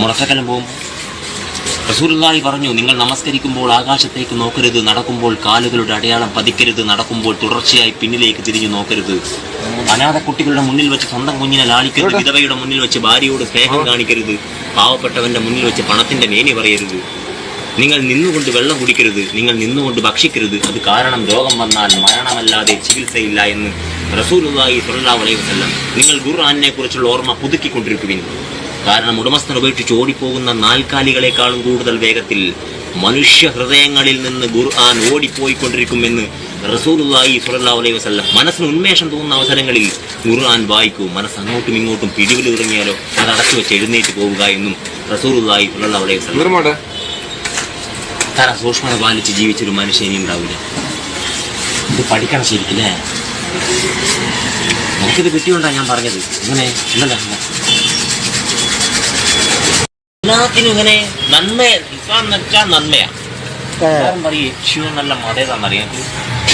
മുറക്കലം പോകുമ്പോൾ റസൂലുള്ളാഹി പറഞ്ഞു നിങ്ങൾ നമസ്കരിക്കുമ്പോൾ ആകാശത്തേക്ക് നോക്കരുത് നടക്കുമ്പോൾ കാലുകളുടെ അടയാളം പതിക്കരുത് നടക്കുമ്പോൾ തുടർച്ചയായി പിന്നിലേക്ക് തിരിഞ്ഞു നോക്കരുത്. അനാഥ കുട്ടികളുടെ മുന്നിൽ വെച്ച് സ്വന്തം കുഞ്ഞിനെ ലാളിക്കരുത് വിധവയുടെ മുന്നിൽ വെച്ച് ഭാര്യയോട് സ്നേഹം കാണിക്കരുത് പാവപ്പെട്ടവന്റെ മുന്നിൽ വെച്ച് പണത്തിന്റെ മേനി പറയരുത്. നിങ്ങൾ നിന്നുകൊണ്ട് വെള്ളം കുടിക്കരുത് നിങ്ങൾ നിന്നുകൊണ്ട് ഭക്ഷിക്കരുത്. അത് കാരണം രോഗം വന്നാൽ മരണമല്ലാതെ ചികിത്സയില്ല എന്ന് റസൂലുള്ളാഹി സ്വല്ലല്ലാഹു അലൈഹി വസല്ലം നിങ്ങൾ ഖുർആനിനെ കുറിച്ചുള്ള ഓർമ്മ പുതുക്കിക്കൊണ്ടിരിക്കുവിൻ. കാരണം ഉടമസ്ഥൻ ഉപേക്ഷിച്ച് ഓടിപ്പോകുന്ന നാൽക്കാലികളെക്കാളും കൂടുതൽ വേഗത്തിൽ മനുഷ്യ ഹൃദയങ്ങളിൽ നിന്ന് ഖുർആൻ ഓടിപ്പോയിക്കൊണ്ടിരിക്കുമെന്ന് റസൂലുള്ളാഹി സ്വല്ലല്ലാഹു അലൈഹി വസല്ലം മനസ്സിന് ഉന്മേഷം തോന്നുന്ന അവസരങ്ങളിൽ ഖുർആൻ വായിക്കൂ മനസ്സ് അങ്ങോട്ടും ഇങ്ങോട്ടും പിടിവിൽ തുടങ്ങിയാലോ അത് അടച്ചു വെച്ച് എഴുന്നേറ്റ് പോവുക എന്നും റസൂലുള്ളാഹി സ്വല്ലല്ലാഹു അലൈഹി വസല്ലം തറ സൂക്ഷ്മത പാലിച്ച് ജീവിച്ചൊരു മനുഷ്യൻ ഇനി ഉണ്ടാവില്ല. ഇത് പഠിക്കണം ശരിക്കില്ലേ നമുക്കിത് കിട്ടിയോണ്ടാ ഞാൻ പറഞ്ഞത്. ഇങ്ങനെ ഇന്നല്ല എല്ലാത്തിനും ഇങ്ങനെ നന്മ ഇസ്ലാം വെച്ചാൽ നന്മയാ. എല്ലാരും പറയും യേശു നല്ല മതേതാണെന്നറിയാം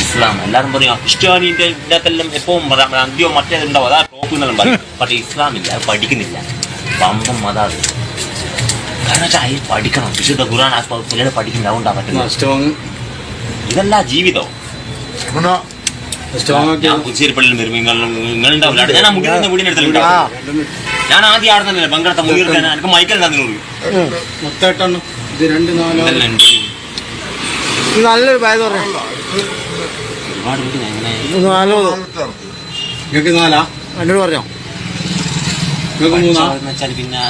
ഇസ്ലാം. എല്ലാവരും പറയും ക്രിസ്ത്യാനിന്റെ ഇതിനകത്തെല്ലാം എപ്പോഴും പറയാം അന്ത്യോ മറ്റേതുണ്ടാവും അതാ ടോപ്പ് എന്നെല്ലാം പറയും. പക്ഷെ ഇസ്ലാം ഇല്ല അത് പഠിക്കുന്നില്ല. പമ്പം മതാ അത്. കാരണം വെച്ചാൽ പഠിക്കണം. വിശുദ്ധ ഖുറാൻ ആ പിള്ളേർ പഠിക്കുന്നത് അതുകൊണ്ടാ പറ്റുന്നത്. ഇതല്ല ജീവിതം ഞാൻ പുച്ചേരിപ്പള്ളിയിൽ വരും. നിങ്ങൾ നിങ്ങളുണ്ടാവില്ല ഞാൻ ആ മുടിയുടെ വീടിന്റെ അടുത്തുണ്ടാവും ഞാൻ ആദ്യം ആടുന്നില്ല തന്നെ പങ്കെടുത്ത മുതിർത്ത എനിക്ക് മൈക്കൽ തന്നിനോട് മൊത്തമായിട്ടെണ്ണം ഇത് രണ്ട് നാലോ നല്ലൊരു ബാഗ് പറഞ്ഞു നാലോ നിങ്ങൾക്ക് നാലാ? എന്നോട് പറഞ്ഞോ? നിങ്ങൾക്ക് മൂന്നാ? എന്ന് വെച്ചാൽ പിന്നെ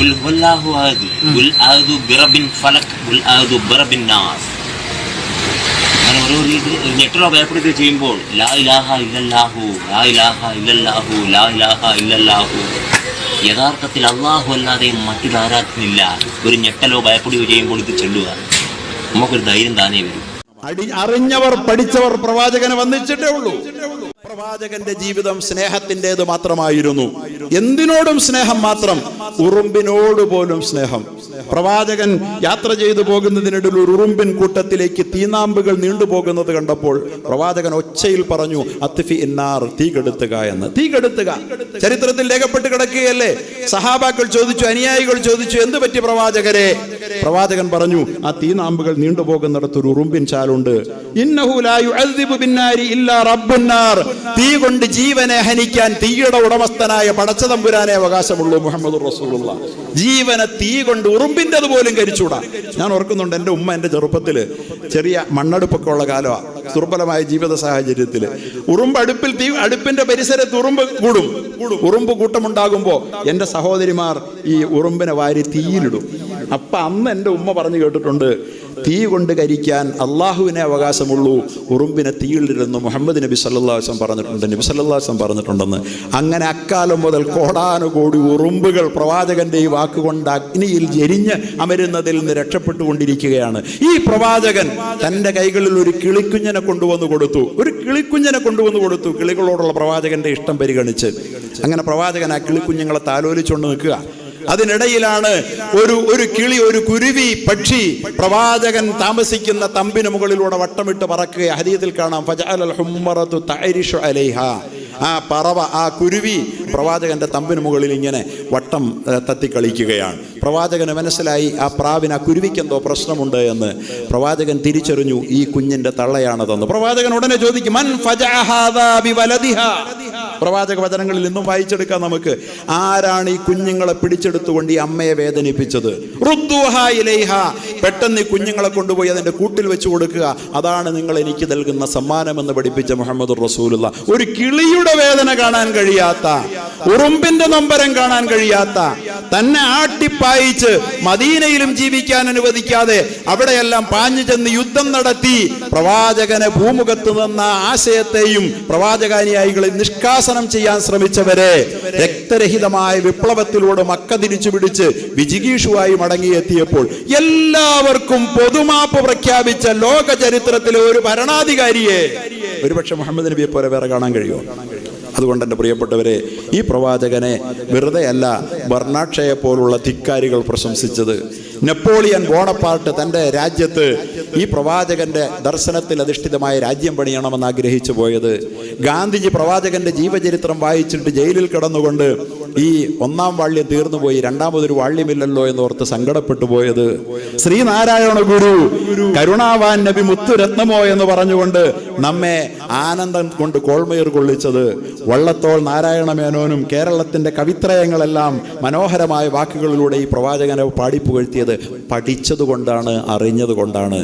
ഉൽ ഹുവല്ലാഹു അഹദ്. ഉൽ അഹദു ബിറബിൻ ഫലക്. ഉൽ അഹദു ബിറബിൻ അങ്ങനെ ഓരോ ഞെട്ടറോ ഭയപ്പെടുത്തി ചെയ്യുമ്പോൾ ലാ ഇലാഹ ഇല്ലല്ലാഹു ലാ ഇലാഹ ഇല്ലല്ലാഹു ലാ ഇലാഹ ഇല്ലല്ലാഹു. യഥാർത്ഥത്തിൽ അള്ളാഹു അല്ലാതെ മറ്റൊരു ആരാധനയില്ല. ഒരു ഞെട്ടലോ ഭയപ്പെടുകയോ ചെയ്യുമ്പോൾ ഇത് ചെല്ലുക. നമുക്കൊരു ധൈര്യം താനേ വരും. അറിഞ്ഞവർ പഠിച്ചവർ പ്രവാചകനെ വന്നിച്ചിട്ടേ ഉള്ളൂ. പ്രവാചകന്റെ ജീവിതം സ്നേഹത്തിന്റെത് മാത്രമായിരുന്നു. എന്തിനോടും സ്നേഹം മാത്രം. ഉറുമ്പിനോട് പോലും സ്നേഹം. പ്രവാചകൻ യാത്ര ചെയ്തു പോകുന്നതിനിടയിൽ ഒരു ഉറുമ്പിൻ കൂട്ടത്തിലേക്ക് തീനാമ്പുകൾ നീണ്ടുപോകുന്നത് കണ്ടപ്പോൾ പ്രവാചകൻ ഒച്ചയിൽ പറഞ്ഞു അത്തിഫി ഇന്നാർ തീ കെടുത്തുക എന്ന്. തീ കെടുത്തുക. ചരിത്രത്തിൽ രേഖപ്പെട്ട് കിടക്കുകയല്ലേ? സഹാബാക്കൾ ചോദിച്ചു അനുയായികൾ ചോദിച്ചു എന്ത് പറ്റി പ്രവാചകരെ? പ്രവാചകൻ പറഞ്ഞു ആ തീനാമ്പുകൾ നീണ്ടുപോകുന്നിടത്ത് ഒരു ഉറുമ്പിൻ ചാലുണ്ട്. തീ കൊണ്ട് ജീവനെ ഹനിക്കാൻ തീയുടെ ഉടമസ്ഥനായ പടച്ചതമ്പുരാനെ അവകാശമുള്ളൂ മുഹമ്മദ് റസൂലുള്ള. ജീവനെ തീ കൊണ്ട് ഉറുമ്പിന്റെത് പോലും കരിച്ചൂടാ. ഞാൻ ഓർക്കുന്നുണ്ട് എന്റെ ഉമ്മ എന്റെ ചെറുപ്പത്തിൽ ചെറിയ മണ്ണടുപ്പൊക്കെ ഉള്ള കാലമാണ് ദുർബലമായ ജീവിത സാഹചര്യത്തിൽ ഉറുമ്പ് അടുപ്പിൽ തീ അടുപ്പിന്റെ പരിസരത്ത് ഉറുമ്പ് കൂടും. ഉറുമ്പ് കൂട്ടമുണ്ടാകുമ്പോൾ എന്റെ സഹോദരിമാർ ഈ ഉറുമ്പിനെ വാരി തീയിലിടും. അപ്പൊ അന്ന് എന്റെ ഉമ്മ പറഞ്ഞു കേട്ടിട്ടുണ്ട് തീ കൊണ്ട് കരിക്കാൻ അള്ളാഹുവിനെ അവകാശമുള്ളൂ ഉറുമ്പിനെ തീയിലിരുന്നു മുഹമ്മദ് നബി സല്ലാസ്വം പറഞ്ഞിട്ടുണ്ട്. നബി സല്ലാസ്വം പറഞ്ഞിട്ടുണ്ടെന്ന്. അങ്ങനെ അക്കാലം മുതൽ കോടാനുകോടി ഉറുമ്പുകൾ പ്രവാചകന്റെ ഈ വാക്കുകൊണ്ട് അഗ്നിയിൽ എരിഞ്ഞ് അമരുന്നതിൽ നിന്ന് രക്ഷപ്പെട്ടുകൊണ്ടിരിക്കുകയാണ്. ഈ പ്രവാചകൻ തന്റെ കൈകളിൽ ഒരു കിളിക്കുഞ്ഞിനെ കൊണ്ടുവന്ന് കൊടുത്തു. ഒരു കിളിക്കുഞ്ഞിനെ കൊണ്ടുവന്ന് കൊടുത്തു. കിളികളോടുള്ള പ്രവാചകന്റെ ഇഷ്ടം പരിഗണിച്ച്. അങ്ങനെ പ്രവാചകൻ ആ കിളിക്കുഞ്ഞുങ്ങളെ താലോലിച്ചുകൊണ്ട് നിൽക്കുക. അതിനിടയിലാണ് ഒരു ഒരു കിളി ഒരു കുരുവി പക്ഷി പ്രവാചകൻ താമസിക്കുന്ന തമ്പിന് മുകളിലൂടെ വട്ടമിട്ട് പറക്കുക ഹരിയത്തിൽ കാണാം ഫജഅൽ ഹുമ്മറത്തു തഅരിഷു അലൈഹ. ആ പറവ ആ കുരുവി പ്രവാചകന്റെ തമ്പിന് മുകളിൽ ഇങ്ങനെ വട്ടം തത്തിക്കളിക്കുകയാണ്. പ്രവാചകന് മനസ്സിലായി ആ പ്രാവിന് ആ കുരുവിക്ക് എന്തോ പ്രശ്നമുണ്ട് എന്ന്. പ്രവാചകൻ തിരിച്ചറിഞ്ഞു ഈ കുഞ്ഞിന്റെ തള്ളയാണതെന്ന്. പ്രവാചകൻ ഉടനെ ചോദിക്കും മൻ ഫജഅ ഹാദാ ബിവലദിഹാ?" പ്രവാചക വചനങ്ങളിൽ നിന്നും വായിച്ചെടുക്കാം നമുക്ക്. ആരാണ് ഈ കുഞ്ഞുങ്ങളെ പിടിച്ചെടുത്തുകൊണ്ട് ഈ അമ്മയെ വേദനിപ്പിച്ചത്. പെട്ടെന്ന് ഈ കുഞ്ഞുങ്ങളെ കൊണ്ടുപോയി അതിന്റെ കൂട്ടിൽ വെച്ച് കൊടുക്കുക. അതാണ് നിങ്ങൾ എനിക്ക് നൽകുന്ന സമ്മാനം എന്ന് പഠിപ്പിച്ച മുഹമ്മദ് റസൂലുള്ള. ഒരു കിളിയുടെ വേദന കാണാൻ കഴിയാത്ത ഉറുമ്പിന്റെ നമ്പരം കാണാൻ കഴിയാത്ത തന്നെ ആട്ടിപ്പായിച്ച് മദീനയിലും ജീവിക്കാൻ അനുവദിക്കാതെ അവിടെയെല്ലാം പാഞ്ഞു ചെന്ന് യുദ്ധം നടത്തി പ്രവാചകനെ ഭൂമുഖത്ത് നിന്ന ആശയത്തെയും പ്രവാചകാനുയായികളെ നിഷ്കാസനം ചെയ്യാൻ ശ്രമിച്ചവരെ രക്തരഹിതമായ വിപ്ലവത്തിലൂടെ മക്ക തിരിച്ചു പിടിച്ച് വിജിഗീഷുവായി മടങ്ങിയെത്തിയപ്പോൾ എല്ലാവർക്കും പൊതുമാപ്പ് പ്രഖ്യാപിച്ച ലോക ചരിത്രത്തിലെ ഒരു ഭരണാധികാരിയെ ഒരുപക്ഷെ മുഹമ്മദ് നബിയെ പോലെ വേറെ കാണാൻ കഴിയുമോ? അതുകൊണ്ട് എന്റെ പ്രിയപ്പെട്ടവരെ ഈ പ്രവാചകനെ വെറുതെയല്ല ബർണാക്ഷയെ പോലുള്ള ധിക്കാരികൾ പ്രശംസിച്ചത് നെപ്പോളിയൻ ബോണപ്പാർട്ട് തന്റെ രാജ്യത്ത് ഈ പ്രവാചകന്റെ ദർശനത്തിൽ അധിഷ്ഠിതമായ രാജ്യം പണിയണമെന്ന് ആഗ്രഹിച്ചു പോയത്. ഗാന്ധിജി പ്രവാചകന്റെ ജീവചരിത്രം വായിച്ചിട്ട് ജയിലിൽ കിടന്നുകൊണ്ട് ഈ ഒന്നാം വാള്യം തീർന്നുപോയി രണ്ടാമതൊരു വാള്യമില്ലല്ലോ എന്നോർത്ത് സങ്കടപ്പെട്ടു പോയത്. ശ്രീനാരായണ ഗുരു കരുണാവാൻ നബി മുത്തുരത്നമോ എന്ന് പറഞ്ഞുകൊണ്ട് നമ്മെ ആനന്ദം കൊണ്ട് കോൾമയർ കൊള്ളിച്ചത്. വള്ളത്തോൾ നാരായണ മേനോനും കേരളത്തിന്റെ കവിത്രയങ്ങളെല്ലാം മനോഹരമായ വാക്കുകളിലൂടെ ഈ പ്രവാചകനെ പാടിപ്പുകഴ്ത്തിയത് പഠിച്ചത് കൊണ്ടാണ് അറിഞ്ഞത് കൊണ്ടാണ്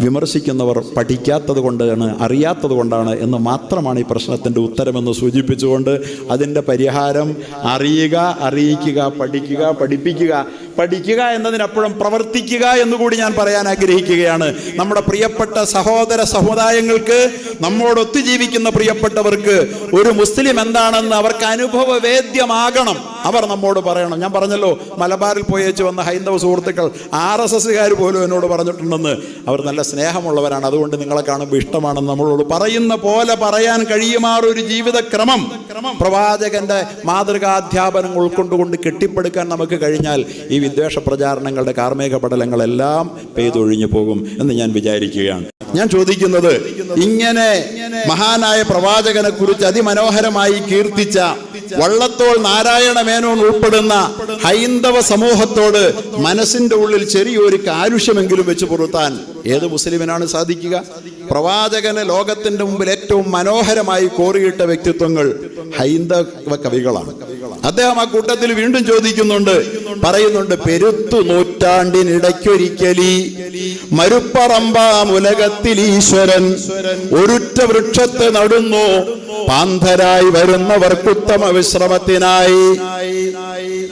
വിമർശിക്കുന്നവർ പഠിക്കാത്തത് കൊണ്ടാണ് അറിയാത്തത് കൊണ്ടാണ് എന്ന് മാത്രമാണ് ഈ പ്രശ്നത്തിന്റെ ഉത്തരമെന്ന് സൂചിപ്പിച്ചുകൊണ്ട് അതിന്റെ പരിഹാരം അറിയുക അറിയിക്കുക പഠിക്കുക പഠിപ്പിക്കുക പഠിക്കുക എന്നതിനപ്പുറം പ്രവർത്തിക്കുക എന്നുകൂടി ഞാൻ പറയാൻ ആഗ്രഹിക്കുകയാണ്. നമ്മുടെ പ്രിയപ്പെട്ട സഹോദര സമുദായങ്ങൾക്ക് നമ്മോടൊത്തു ജീവിക്കുന്ന പ്രിയപ്പെട്ടവർക്ക് ഒരു മുസ്ലിം എന്താണെന്ന് അവർക്ക് അനുഭവവേദ്യമാകണം. അവർ നമ്മോട് പറയണം. ഞാൻ പറഞ്ഞല്ലോ മലബാറിൽ പോയേച്ച് വന്ന ഹൈന്ദവ സുഹൃത്തുക്കൾ ആർ എസ് എസ്സുകാർ പോലും എന്നോട് പറഞ്ഞിട്ടുണ്ടെന്ന്. അവർ നല്ല സ്നേഹമുള്ളവരാണ്. അതുകൊണ്ട് നിങ്ങളെ കാണുമ്പോൾ ഇഷ്ടമാണെന്ന് നമ്മളോട് പറയുന്ന പോലെ പറയാൻ കഴിയുമാറൊരു ജീവിതക്രമം. പ്രവാചകന്റെ മാതൃകാധ്യാപനം ഉൾക്കൊണ്ടുകൊണ്ട് കെട്ടിപ്പടുക്കാൻ നമുക്ക് കഴിഞ്ഞാൽ ഈ വിദ്വേഷ പ്രചാരണങ്ങളുടെ കാർമേഘ പടലങ്ങളെല്ലാം പെയ്തൊഴിഞ്ഞു പോകും എന്ന് ഞാൻ വിചാരിക്കുകയാണ്. ഞാൻ ചോദിക്കുന്നത് ഇങ്ങനെ മഹാനായ പ്രവാചകനെ കുറിച്ച് അതിമനോഹരമായി കീർത്തിച്ച വള്ളത്തോൾ നാരായണ മേനോൻ ഉൾപ്പെടുന്ന ഹൈന്ദവ സമൂഹത്തോട് മനസ്സിന്റെ ഉള്ളിൽ ചെറിയൊരു കാരുഷ്യമെങ്കിലും വെച്ച് പുറത്താൻ ഏത് മുസ്ലിമിനാണ് സാധിക്കുക? പ്രവാചകന് ലോകത്തിന്റെ മുമ്പിൽ ഏറ്റവും മനോഹരമായി കോറിയിട്ട വ്യക്തിത്വങ്ങൾ ഹൈന്ദവ കവികളാണ്. അദ്ദേഹം ആ കൂട്ടത്തിൽ വീണ്ടും ചോദിക്കുന്നുണ്ട് പറയുന്നുണ്ട് പെരുത്തു നൂറ്റാണ്ടിനിടയ്ക്കൊരിക്കലി മരുപ്പറമ്പാം മുലകത്തിൽ ഈശ്വരൻ ഒരുറ്റ വൃക്ഷത്തെ നടുന്നു. വരുന്നവർക്ക് വരുന്നവർക്കുത്തമ വിശ്രമത്തിനായി.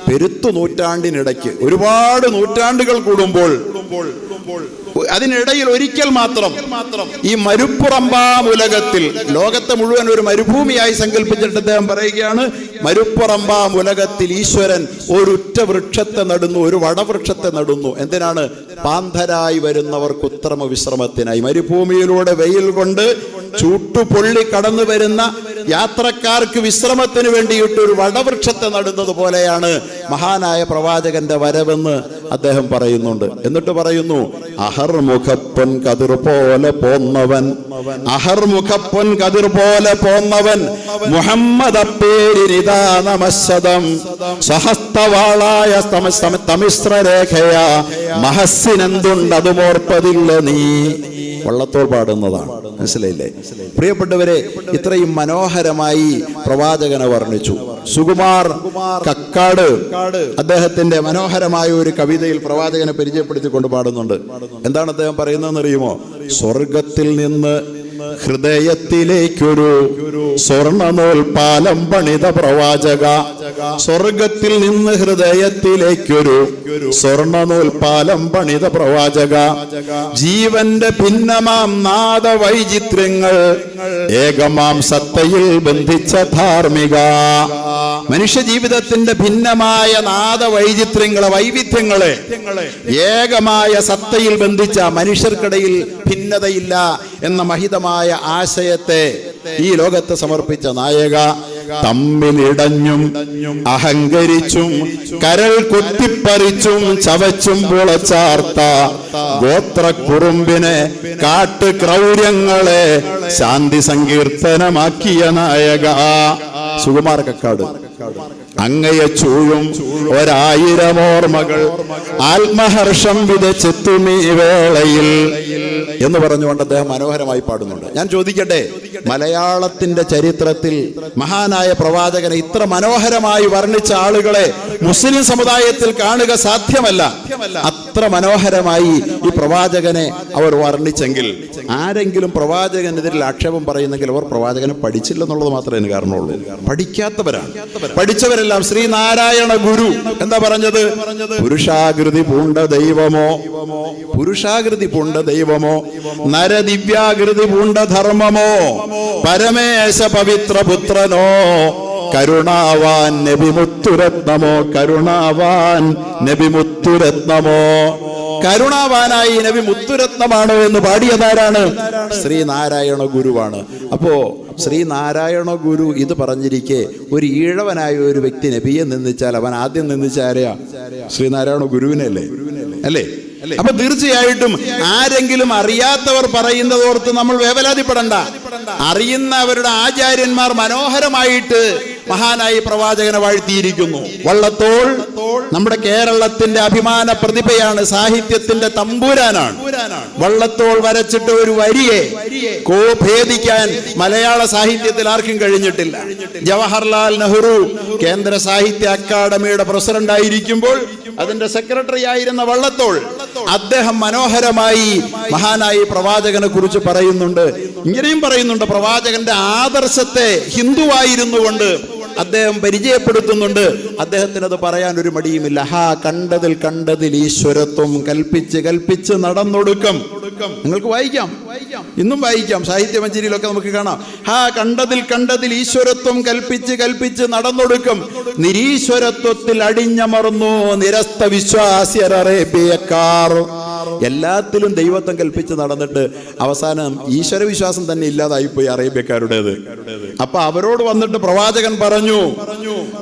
പെരുത്തു നൂറ്റാണ്ടിനിടയ്ക്ക് ഒരുപാട് നൂറ്റാണ്ടുകൾ കൂടുമ്പോൾ അതിനിടയിൽ ഒരിക്കൽ മാത്രം ഈ മരുപ്പുറമ്പാം ഉലകത്തിൽ ലോകത്തെ മുഴുവൻ ഒരു മരുഭൂമിയായി സങ്കല്പിച്ചിട്ട് അദ്ദേഹം പറയുകയാണ് മരുപ്പുറമ്പാം ഉലകത്തിൽ ഈശ്വരൻ ഒരുറ്റ വൃക്ഷത്തെ നടുന്നു ഒരു വടവൃക്ഷത്തെ നടുന്നു. എന്തിനാണ്? പാന്തരായി വരുന്നവർക്ക് ഉത്തമ വിശ്രമത്തിനായി. മരുഭൂമിയിലൂടെ വെയിൽ കൊണ്ട് ചൂട്ടുപൊള്ളി കടന്നു വരുന്ന യാത്രക്കാർക്ക് വിശ്രമത്തിന് വേണ്ടിയിട്ട് ഒരു വടവൃക്ഷത്തെ നടുന്നത് പോലെയാണ് മഹാനായ പ്രവാചകന്റെ വരവെന്ന് അദ്ദേഹം പറയുന്നുണ്ട്. എന്നിട്ട് പറയുന്നു അഹർമുഖപ്പൊൻ കതിർ പോലെ പോന്നവൻ. അഹർമുഖപ്പൻ കതിർ പോലെ പോന്നവൻ. മുഹമ്മദ് അപ്പേരിനിതാ നമസ്സദം സഹസ്തവാളായ തമ- തമ- തമിശ്രരേഖയാ. മഹസ്സിനെന്തുണ്ട് അതുമോർപ്പതില്ല നീ. വള്ളത്തോൾ പാടുന്നതാണ്. മനസ്സിലായില്ലേ? പ്രിയപ്പെട്ടവരെ ഇത്രയും മനോഹരമായി പ്രവാചകനെ വർണിച്ചു. സുകുമാർ കക്കാട് അദ്ദേഹത്തിന്റെ മനോഹരമായ ഒരു കവിതയിൽ പ്രവാചകനെ പരിചയപ്പെടുത്തിക്കൊണ്ട് പാടുന്നുണ്ട്. എന്താണ് അദ്ദേഹം പറയുന്നതെന്ന് അറിയുമോ സ്വർഗത്തിൽ നിന്ന് ഹൃദയത്തിലേക്കൊരു സ്വർണനൂൽ പാലം പണിത പ്രവാചക. സ്വർഗത്തിൽ നിന്ന് ഹൃദയത്തിലേക്കൊരു സ്വർണനൂൽ പാലം പണിത പ്രവാചക. ജീവന്റെ ഭിന്നമാം നാദ വൈചിത്ര്യങ്ങൾ ഏകമാം സത്തയിൽ ബന്ധിച്ച ധാർമ്മിക. മനുഷ്യ ജീവിതത്തിന്റെ ഭിന്നമായ നാദ വൈചിത്ര്യങ്ങളെ വൈവിധ്യങ്ങളെ ഏകമായ സത്തയിൽ ബന്ധിച്ച മനുഷ്യർക്കിടയിൽ ഭിന്നതയില്ല എന്ന മഹിതമായ ആശയത്തെ ഈ ലോകത്ത് സമർപ്പിച്ച നായക തമ്മിലിടഞ്ഞും അഹങ്കരിച്ചും കരൾ കുത്തിപ്പറിച്ചും ചവച്ചും പുളച്ചാർത്ത ഗോത്രക്കുറുമ്പിനെ കാട്ട് ക്രൗര്യങ്ങളെ ശാന്തി സങ്കീർത്തനമാക്കിയ നായക സുകുമാർ കക്കാട്. അങ്ങയെ ചൂഴും ഒരായിരം ഓർമ്മകൾ. ആത്മഹർഷം വിതച്ചെത്തുമീ വേളയിൽ. എന്ന് പറഞ്ഞുകൊണ്ട് അദ്ദേഹം മനോഹരമായി പാടുന്നുണ്ട്. ഞാൻ ചോദിക്കട്ടെ മലയാളത്തിന്റെ ചരിത്രത്തിൽ മഹാനായ പ്രവാചകനെ ഇത്ര മനോഹരമായി വർണിച്ച ആളുകളെ മുസ്ലിം സമുദായത്തിൽ കാണുക സാധ്യമല്ല. അത്ര മനോഹരമായി ഈ പ്രവാചകനെ അവർ വർണിച്ചെങ്കിൽ ആരെങ്കിലും പ്രവാചകനെതിരിൽ ആക്ഷേപം പറയുന്നെങ്കിൽ അവർ പ്രവാചകനെ പഠിച്ചില്ലെന്നുള്ളത് മാത്രമേ അതിന് കാരണമുള്ളൂ പഠിക്കാത്തവരാണ്. പഠിച്ചവരെല്ലാം ശ്രീനാരായണ ഗുരു. എന്താ പറഞ്ഞത്? പുരുഷാകൃതി പൂണ്ട ദൈവമോ? പുരുഷാകൃതി പൂണ്ട ദൈവമോ? നരദിവ്യാകൃതി പൂണ്ട ധർമ്മമോ? പരമേശ പവിത്ര പുത്രനോ? കരുണാവാൻ നബിമുത്തുരത്നമോ? കരുണാവാൻ നബിമുത്തുരത്നമോ? കരുണാവാനായി നബി മുത്തുരത്നമാണോ എന്ന് പാടിയതാരാണ്? ശ്രീനാരായണ ഗുരുവാണ്. അപ്പോ ശ്രീനാരായണ ഗുരു ഇത് പറഞ്ഞിരിക്കെ ഒരു ഈഴവനായ ഒരു വ്യക്തി നബിയെ നിന്ദിച്ചാൽ അവൻ ആദ്യം നിന്ദിച്ച ആരെയാ? ശ്രീനാരായണ ഗുരുവിനല്ലേ അല്ലേ? അപ്പൊ തീർച്ചയായിട്ടും ആരെങ്കിലും അറിയാത്തവർ പറയുന്നതോർത്ത് നമ്മൾ വേവലാതിപ്പെടണ്ട. അറിയുന്നവരുടെ ആചാര്യന്മാർ മനോഹരമായിട്ട് മഹാനായി പ്രവാചകനെ വാഴ്ത്തിയിരിക്കുന്നു. വള്ളത്തോൾ നമ്മുടെ കേരളത്തിന്റെ അഭിമാന പ്രതിഭയാണ് സാഹിത്യത്തിന്റെ തമ്പൂരാനാണ്. വള്ളത്തോൾ വരച്ചിട്ട് ഒരു വരിയെ കോ ഭേദിക്കാൻ മലയാള സാഹിത്യത്തിൽ ആർക്കും കഴിഞ്ഞിട്ടില്ല. ജവഹർലാൽ നെഹ്റു കേന്ദ്ര സാഹിത്യ അക്കാദമിയുടെ പ്രസിഡന്റ് ആയിരിക്കുമ്പോൾ അതിന്റെ സെക്രട്ടറി ആയിരുന്ന വള്ളത്തോൾ അദ്ദേഹം മനോഹരമായി മഹാനായി പ്രവാചകനെ കുറിച്ച് പറയുന്നുണ്ട്. ഇങ്ങനെയും പറയുന്നുണ്ട് പ്രവാചകന്റെ ആദർശത്തെ ഹിന്ദുവായിരുന്നു കൊണ്ട് അദ്ദേഹം പരിചയപ്പെടുത്തുന്നുണ്ട്. അദ്ദേഹത്തിന് അത് പറയാൻ ഒരു മടിയുമില്ല. ഹാ കണ്ടതിൽ കണ്ടതിൽ ഈശ്വരത്വം കൽപ്പിച്ച് കൽപ്പിച്ച് നടന്നൊടുക്കം. നിങ്ങൾക്ക് വായിക്കാം. ഇന്നും വായിക്കാം. സാഹിത്യമഞ്ചേരിയിലൊക്കെ നമുക്ക് കാണാം. ഹാ കണ്ടതിൽ കണ്ടതിൽ ഈശ്വരത്വം കൽപ്പിച്ച് കൽപ്പിച്ച് നടന്നൊടുക്കും. നിരീശ്വരത്വത്തിൽ അടിഞ്ഞമർന്നു നിരസ്ത വിശ്വാസ്യറേബിയക്കാർ എല്ലാത്തിലും ദൈവത്വം കൽപ്പിച്ച് നടന്നിട്ട് അവസാനം ഈശ്വര വിശ്വാസം തന്നെ ഇല്ലാതായിപ്പോയി അറേബ്യക്കാരുടേത്. അപ്പൊ അവരോട് വന്നിട്ട് പ്രവാചകൻ പറഞ്ഞു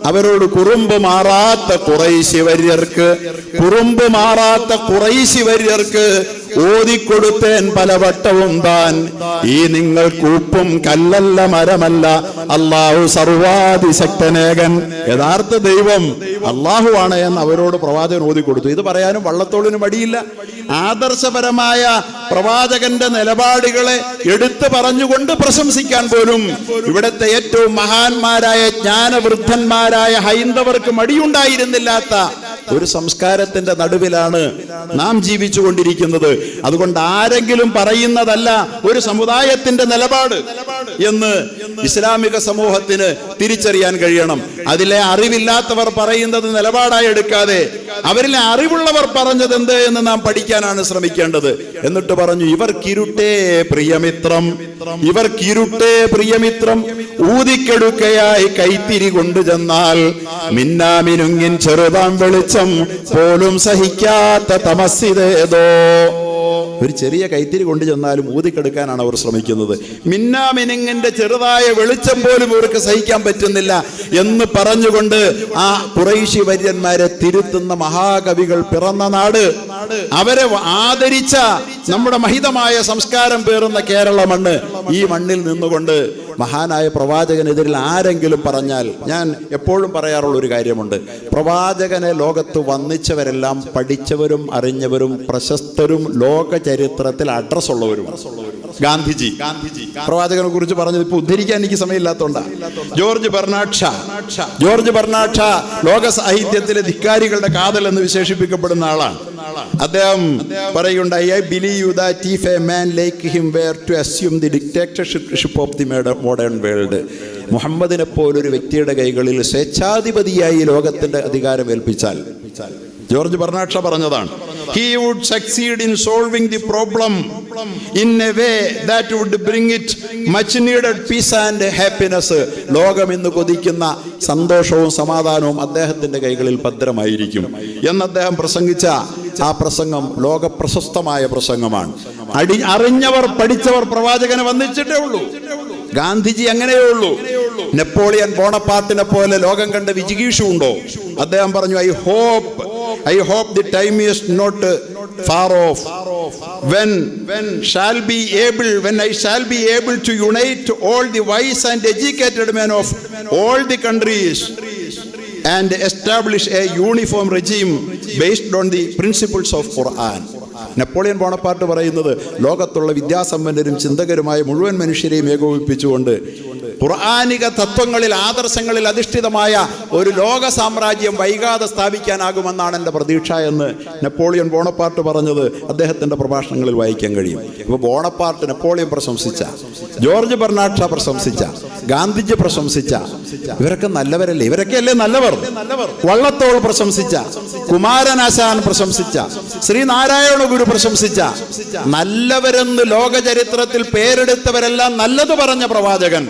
അവരോട് കുറുമ്പ് മാറാത്ത കുറൈശി വര്യർക്ക് കുറുമ്പ് മാറാത്ത കുറൈശി വര്യർക്ക് ഓതിക്കൊടുത്തേൻ പലവട്ടവും താൻ. ഈ നിങ്ങൾ കൂപ്പും കല്ലല്ല മരമല്ല. അള്ളാഹു സർവാതിശക്തനേകൻ യഥാർത്ഥ ദൈവം അള്ളാഹുവാണ് എന്ന് അവരോട് പ്രവാചകൻ ഓതിക്കൊടുത്തു. ഇത് പറയാനും വള്ളത്തോളിന് മടിയില്ല. ആദർശപരമായ പ്രവാചകന്റെ നിലപാടുകളെ എടുത്തു പറഞ്ഞുകൊണ്ട് പ്രശംസിക്കാൻ പോലും ഇവിടുത്തെ ഏറ്റവും മഹാന്മാരായ ജ്ഞാനവൃദ്ധന്മാരായ ഹൈന്ദവർക്ക് മടിയുണ്ടായിരുന്നില്ലാത്ത ഒരു സംസ്കാരത്തിന്റെ നടുവിലാണ് നാം ജീവിച്ചു കൊണ്ടിരിക്കുന്നത് അതുകൊണ്ട് ആരെങ്കിലും പറയുന്നതല്ല ഒരു സമുദായത്തിന്റെ നിലപാട് എന്ന് ഇസ്ലാമിക സമൂഹത്തിന് തിരിച്ചറിയാൻ കഴിയണം. അതിലെ അറിവില്ലാത്തവർ പറയുന്നത് നിലപാടായി എടുക്കാതെ അവരിലെ അറിവുള്ളവർ പറഞ്ഞത് എന്ത് എന്ന് നാം പഠിക്കാനാണ് ശ്രമിക്കേണ്ടത്. എന്നിട്ട് പറഞ്ഞു ഇവർ ഇവർക്കിരുട്ടേ പ്രിയമിത്രം ഇവർ ഇവർക്കിരുട്ടേ പ്രിയമിത്രം ഊതിക്കെടുക്കയായി കൈത്തിരി കൊണ്ടു ചെന്നാൽ മിന്നാമിനുങ്ങിൻ ചെറുതാം വെളിച്ചം പോലും സഹിക്കാത്ത തമസ്സിതേതോ ഒരു ചെറിയ കൈത്തിരി കൊണ്ടു ചെന്നാലും ഊതിക്കെടുക്കാനാണ് അവർ ശ്രമിക്കുന്നത്. മിന്നാമിനിങ്ങിന്റെ ചെറുതായ വെളിച്ചം പോലും ഇവർക്ക് സഹിക്കാൻ പറ്റുന്നില്ല എന്ന് പറഞ്ഞുകൊണ്ട് ആ കുറൈശി വര്യന്മാരെ തിരുത്തുന്ന മഹാകവികൾ പിറന്ന നാട് അവരെ ആദരിച്ച നമ്മുടെ മഹിതമായ സംസ്കാരം പേറുന്ന കേരള മണ്ണ് ഈ മണ്ണിൽ നിന്നുകൊണ്ട് മഹാനായ പ്രവാചകനെതിരിൽ ആരെങ്കിലും പറഞ്ഞാൽ ഞാൻ എപ്പോഴും പറയാറുള്ള ഒരു കാര്യമുണ്ട്. പ്രവാചകനെ ലോകത്ത് വന്നിച്ചവരെല്ലാം പഠിച്ചവരും അറിഞ്ഞവരും പ്രശസ്തരും ലോക ചരിത്രത്തിൽ അഡ്രസ് ഉള്ളവരും ഗാന്ധിജി. ഗാന്ധിജി. പ്രവാചകനെ കുറിച്ച് പറഞ്ഞത് ഇപ്പൊ ഉദ്ധരിക്കാൻ എനിക്ക് സമയമില്ലാത്തോണ്ട. George Bernard Shaw George Bernard Shaw ലോക സാഹിത്യത്തിലെ ധിക്കാരികളുടെ കാതൽ എന്ന് വിശേഷിപ്പിക്കപ്പെടുന്ന ആളാണ്. അദ്ദേഹം പറയുകയുണ്ടായി I believe that if a man like him were to assume the dictatorship of the modern world മുഹമ്മദിനെ പോലൊരു വ്യക്തിയുടെ കൈകളിൽ സ്വേച്ഛാധിപതിയായി ലോകത്തിന്റെ അധികാരം ഏൽപ്പിച്ചാൽ ജോർജ് ബർണാക്ഷ പറഞ്ഞതാണ്. He would succeed in solving the problem in a way that would bring it much needed peace and happiness ലോകം ഇന്ന് കൊതിക്കുന്ന സന്തോഷവും സമാധാനവും അദ്ദേഹത്തിന്റെ കൈകളിൽ ഭദ്രമായിരിക്കും. എന്ന് അദ്ദേഹം പ്രസംഗിച്ച ആ പ്രസംഗം ലോക പ്രശസ്തമായ പ്രസംഗമാണ്. അടി അറിഞ്ഞവർ പഠിച്ചവർ പ്രവാചകനെ വന്നിച്ചിട്ടേ ഉള്ളൂ. ഗാന്ധിജി അങ്ങനെയേ ഉള്ളൂ. നെപ്പോളിയൻ ബോണപ്പാട്ടിനെ പോലെ ലോകം കണ്ട വിജിഗീഷു ഉണ്ടോ അദ്ദേഹം പറഞ്ഞു I hope I hope the time is not far off when when shall be able when i shall be able to unite all the wise and educated men of all the countries and establish a uniform regime based on the principles of quran Napoleon parayunnathu പറയുന്നത് ലോകത്തുള്ള വിദ്യാസമ്പന്നരും ചിന്തകരുമായ മുഴുവൻ മനുഷ്യരെയും ഏകോപിപ്പിച്ചുകൊണ്ട് ഖുർആാനിക തത്വങ്ങളിൽ ആദർശങ്ങളിൽ അധിഷ്ഠിതമായ ഒരു ലോക സാമ്രാജ്യം വൈകാതെ സ്ഥാപിക്കാനാകുമെന്നാണ് എന്റെ പ്രതീക്ഷ എന്ന് നെപ്പോളിയൻ ബോണപ്പാർട്ട് പറഞ്ഞത് അദ്ദേഹത്തിന്റെ പ്രഭാഷണങ്ങളിൽ വായിക്കാൻ കഴിയും. ഇപ്പോൾ ബോണപ്പാർട്ട് നെപ്പോളിയൻ പ്രശംസിച്ച ജോർജ് ബെർണാഡ് പ്രശംസിച്ച ഗാന്ധിജി പ്രശംസിച്ച ഇവരൊക്കെ നല്ലവരല്ലേ? ഇവരൊക്കെ അല്ലേ നല്ലവർ? വള്ളത്തോൾ പ്രശംസിച്ച കുമാരനാശാൻ പ്രശംസിച്ച ശ്രീനാരായണ ഗുരു പ്രശംസിച്ച നല്ലവരെന്ന് ലോകചരിത്രത്തിൽ പേരെടുത്തവരെല്ലാം നല്ലത് പറഞ്ഞ പ്രവാചകൻ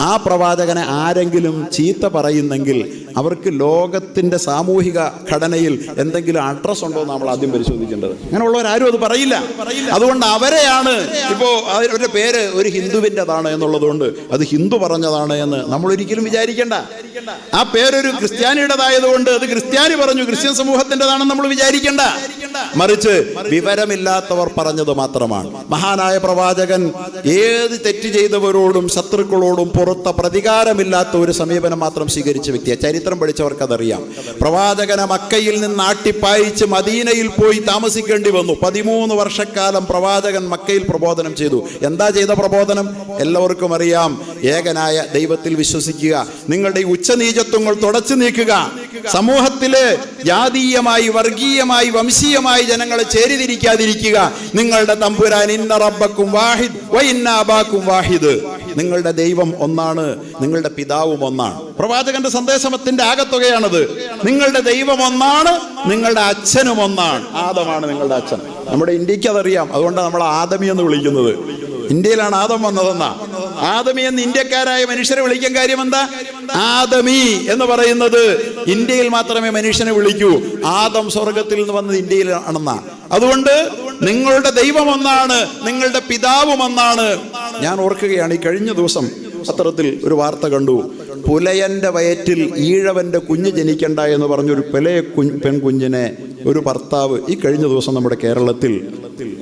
ആ പ്രവാചകനെ ആരെങ്കിലും ചീത്ത പറയുന്നെങ്കിൽ അവർക്ക് ലോകത്തിന്റെ സാമൂഹിക ഘടനയിൽ എന്തെങ്കിലും അഡ്രസ് ഉണ്ടോ എന്ന് നമ്മൾ ആദ്യം പരിശോധിക്കേണ്ടത്. അങ്ങനെയുള്ളവരാരും അത് പറയില്ല. അതുകൊണ്ട് അവരെയാണ് ഇപ്പോ അവരുടെ പേര് ഒരു ഹിന്ദുവിന്റെതാണ് എന്നുള്ളതുകൊണ്ട് അത് ഹിന്ദു പറഞ്ഞതാണ് എന്ന് നമ്മൾ ഒരിക്കലും വിചാരിക്കേണ്ട. ആ പേരൊരു ക്രിസ്ത്യാനിയുടേതായതുകൊണ്ട് അത് ക്രിസ്ത്യാനി പറഞ്ഞു ക്രിസ്ത്യൻ സമൂഹത്തിന്റെതാണെന്ന് നമ്മൾ വിചാരിക്കേണ്ട. മറിച്ച് വിവരമില്ലാത്തവർ പറഞ്ഞത് മാത്രമാണ്. മഹാനായ പ്രവാചകൻ ഏത് തെറ്റ് ചെയ്തവരോടും ശത്രുക്കളോടും പുറത്ത പ്രതികാരമില്ലാത്ത ഒരു സമീപനം മാത്രം സ്വീകരിച്ച വ്യക്തിയാണ് ചരിത്രം പഠിച്ചവർക്കതറിയാം. പ്രവാചകനെ മക്കയിൽ നിന്ന് ആട്ടിപ്പായിച്ച് മദീനയിൽ പോയി താമസിക്കേണ്ടി വന്നു. പതിമൂന്ന് വർഷക്കാലം പ്രവാചകൻ മക്കയിൽ പ്രബോധനം ചെയ്തു. എന്താ ചെയ്ത പ്രബോധനം? എല്ലാവർക്കും അറിയാം. ഏകനായ ദൈവത്തിൽ വിശ്വസിക്കുക. നിങ്ങളുടെ ഈ ഉച്ചനീചത്വങ്ങൾ തുടച്ചു നീക്കുക. സമൂഹത്തിൽ ജാതീയമായി വർഗീയമായി വംശീയമായി ജനങ്ങളെ ചേരിതിരിക്കാതിരിക്കുക. നിങ്ങളുടെ തമ്പുരാൻ ഇന്ന റബ്ബക്കും വാഹിദ് വൈന്നാബാക്കും വാഹിദ്. നിങ്ങളുടെ ദൈവം ഒന്നാണ് നിങ്ങളുടെ പിതാവും ഒന്നാണ്. പ്രവാചകന്റെ സന്ദേശത്തിന്റെ ആകത്തുകയാണത്. നിങ്ങളുടെ ദൈവം ഒന്നാണ് നിങ്ങളുടെ അച്ഛനും ഒന്നാണ്. ആദമാണ് നിങ്ങളുടെ അച്ഛൻ. നമ്മുടെ ഇന്ത്യയ്ക്ക് അതറിയാം. അതുകൊണ്ടാണ് നമ്മൾ ആദമി എന്ന് വിളിക്കുന്നത്. ഇന്ത്യയിലാണ് ആദം വന്നതെന്നാ. ആദമി എന്ന് ഇന്ത്യക്കാരായ മനുഷ്യരെ വിളിക്കാൻ കാര്യം എന്താ? ആദമി എന്ന് പറയുന്നത് ഇന്ത്യയിൽ മാത്രമേ മനുഷ്യനെ വിളിക്കൂ. ആദം സ്വർഗത്തിൽ നിന്ന് വന്നത് ഇന്ത്യയിൽ ആണെന്നാ അതുകൊണ്ട് നിങ്ങളുടെ ദൈവം ഒന്നാണ് നിങ്ങളുടെ പിതാവും ഒന്നാണ്. ഞാൻ ഓർക്കുകയാണ് ഈ കഴിഞ്ഞ ദിവസം പത്രത്തിൽ ഒരു വാർത്ത കണ്ടു. പുലയന്റെ വയറ്റിൽ ഈഴവന്റെ കുഞ്ഞ് ജനിക്കണ്ട എന്ന് പറഞ്ഞൊരു പുലയ കുഞ്ഞ് പെൺകുഞ്ഞിനെ ഒരു ഭർത്താവ് ഈ കഴിഞ്ഞ ദിവസം നമ്മുടെ കേരളത്തിൽ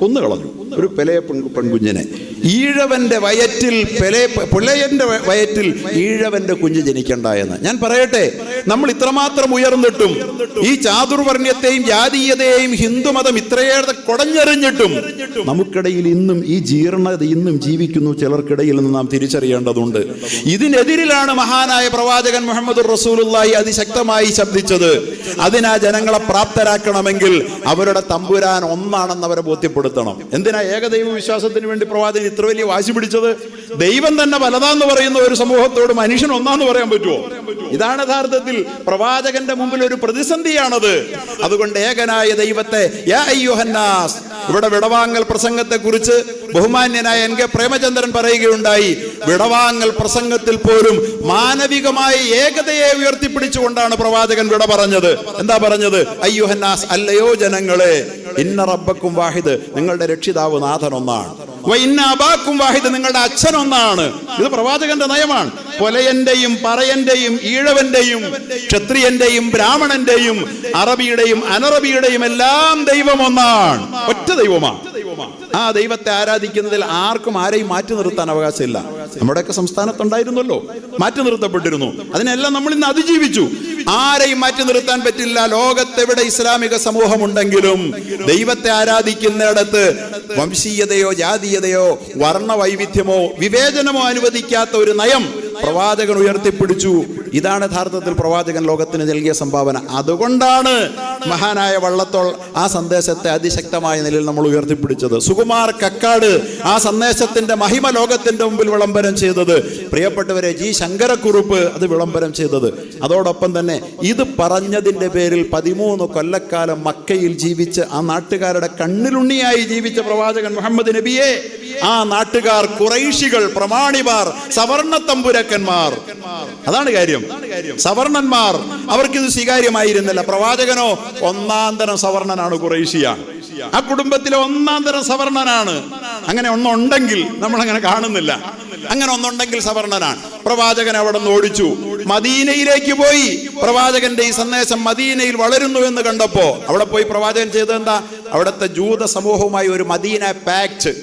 കൊന്നുകളഞ്ഞു. ഒരു പെലയ പെൺ പെൺകുഞ്ഞിനെ. ഈഴവന്റെ വയറ്റിൽ പെലെ പുലയന്റെ വയറ്റിൽ ഈഴവന്റെ കുഞ്ഞ് ജനിക്കണ്ട എന്ന്. ഞാൻ പറയട്ടെ നമ്മൾ ഇത്രമാത്രം ഉയർന്നിട്ടും ഈ ചാതുർവർണയത്തെയും ജാതീയതയെയും ഹിന്ദുമതം ഇത്രയേറെ കൊടഞ്ഞെറിഞ്ഞിട്ടും നമുക്കിടയിൽ ഇന്നും ഈ ജീർണത ഇന്നും ജീവിക്കുന്നു ചിലർക്കിടയിൽ നിന്ന് നാം തിരിച്ചറിയേണ്ടതുണ്ട്. ഇതിനെതിരിലാണ് മഹാനായ പ്രവാചകൻ മുഹമ്മദ് റസൂലുള്ളാഹി അതിശക്തമായി ശബ്ദിച്ചത് അതിനാ ജനങ്ങളെ പ്രാപ്തരാക്കണമെങ്കിൽ അവരുടെ തമ്പുരാൻ ഒന്നാണെന്ന് അവരെ ബോധ്യപ്പെടുത്തണം. എന്തിനാ ഏകദൈവ വിശ്വാസത്തിന് വേണ്ടി പ്രവാചകൻ ഇത്ര വലിയ വാശി പിടിച്ചത്? ദൈവം തന്നെ പലതാന്ന് പറയുന്ന ഒരു സമൂഹത്തോട് മനുഷ്യൻ ഒന്നാന്ന് പറയാൻ പറ്റുമോ? ഇതാണ് യഥാർത്ഥത്തിൽ പ്രവാചകന്റെ മുമ്പിൽ ഒരു പ്രതിസന്ധിയാണത്. അതുകൊണ്ട് ഏകനായ ദൈവത്തെ ഇവിടെ വിടവാങ്ങൽ പ്രസംഗത്തെ കുറിച്ച് ബഹുമാന്യനായ എൻ കെ പ്രേമചന്ദ്രൻ പറയുകയുണ്ടായി. വിടവാങ്ങൽ പ്രസംഗത്തിൽ പോലും മാനവികമായ ഏകതയെ ഉയർത്തിപ്പിടിച്ചുകൊണ്ടാണ് പ്രവാചകൻ വിട പറഞ്ഞത്. എന്താ പറഞ്ഞത്? അയ്യുഹന്നാസ് അല്ലയോ ജനങ്ങളെ ഇന്ന റബ്ബക്കും വാഹിദ് നിങ്ങളുടെ രക്ഷിതാവ് നാഥൻ ഒന്നാണ് ഇന്ന അബാക്കും വാഹിദ് നിങ്ങളുടെ അച്ഛൻ ഒന്നാണ് ഇത് പ്രവാചകന്റെ നയമാണ്. കൊലയന്റെയും പറയന്റെയും ഈഴവന്റെയും ക്ഷത്രിയന്റെയും ബ്രാഹ്മണന്റെയും അറബിയുടെയും അനറബിയുടെയും എല്ലാം ദൈവം ഒന്നാണ് ഒറ്റ ദൈവമാണ്. ആ ദൈവത്തെ ആരാധിക്കുന്നതിൽ ആർക്കും ആരെയും മാറ്റി നിർത്താൻ അവകാശമില്ല. നമ്മുടെയൊക്കെ സംസ്ഥാനത്തുണ്ടായിരുന്നല്ലോ. മാറ്റി നിർത്തപ്പെട്ടിരുന്നു. അതിനെല്ലാം നമ്മൾ ഇന്ന് അതിജീവിച്ചു. ആരെയും മാറ്റി നിർത്താൻ പറ്റില്ല. ലോകത്തെവിടെ ഇസ്ലാമിക സമൂഹം ഉണ്ടെങ്കിലും ദൈവത്തെ ആരാധിക്കുന്നിടത്ത് വംശീയതയോ ജാതീയതയോ വർണവൈവിധ്യമോ വിവേചനമോ അനുവദിക്കാത്ത ഒരു നയം പ്രവാചകൻ ഉയർത്തിപ്പിടിച്ചു. ഇതാണ് യഥാർത്ഥത്തിൽ പ്രവാചകൻ ലോകത്തിന് നൽകിയ സംഭാവന. അതുകൊണ്ടാണ് മഹാനായ വള്ളത്തോൾ ആ സന്ദേശത്തെ അതിശക്തമായ നിലയിൽ നമ്മൾ ഉയർത്തിപ്പിടിച്ചത്. സുകുമാർ കക്കാട് ആ സന്ദേശത്തിന്റെ മഹിമ ലോകത്തിന്റെ മുമ്പിൽ വിളംബരം ചെയ്തത്. പ്രിയപ്പെട്ടവരെ ജി ശങ്കരക്കുറുപ്പ് അത് വിളംബരം ചെയ്തത്. അതോടൊപ്പം തന്നെ ഇത് പറഞ്ഞതിന്റെ പേരിൽ പതിമൂന്ന് കൊല്ലക്കാലം മക്കയിൽ ജീവിച്ച് ആ നാട്ടുകാരുടെ കണ്ണിലുണ്ണിയായി ജീവിച്ച പ്രവാചകൻ മുഹമ്മദ് നബിയെ ആ നാട്ടുകാർ കുറൈശികൾ പ്രമാണിമാർ സവർണ തമ്പുരക്കന്മാർ. അതാണ് കാര്യം. സവർണന്മാർ അവർക്കിത് സ്വീകാര്യമായിരുന്നില്ല. പ്രവാചകനോ ഒന്നാം തരം സവർണനാണ് കുറൈശിയ. ആ കുടുംബത്തിലെ ഒന്നാം തരം സവർണനാണ്. അങ്ങനെ ഒന്നുണ്ടെങ്കിൽ നമ്മൾ അങ്ങനെ കാണുന്നില്ല. അങ്ങനെ ഒന്നുണ്ടെങ്കിൽ സവർണനാണ്. പ്രവാചകൻ അവിടെ നിന്ന് ഓടിച്ചു. മദീനയിലേക്ക് പോയി. പ്രവാചകന്റെ ഈ സന്ദേശം മദീനയിൽ വളരുന്നു എന്ന് കണ്ടപ്പോ അവിടെ പോയി പ്രവാചകൻ ചെയ്തത് എന്താ? അവിടുത്തെ ജൂത സമൂഹവുമായി ഒരു മദീന പാക്ട്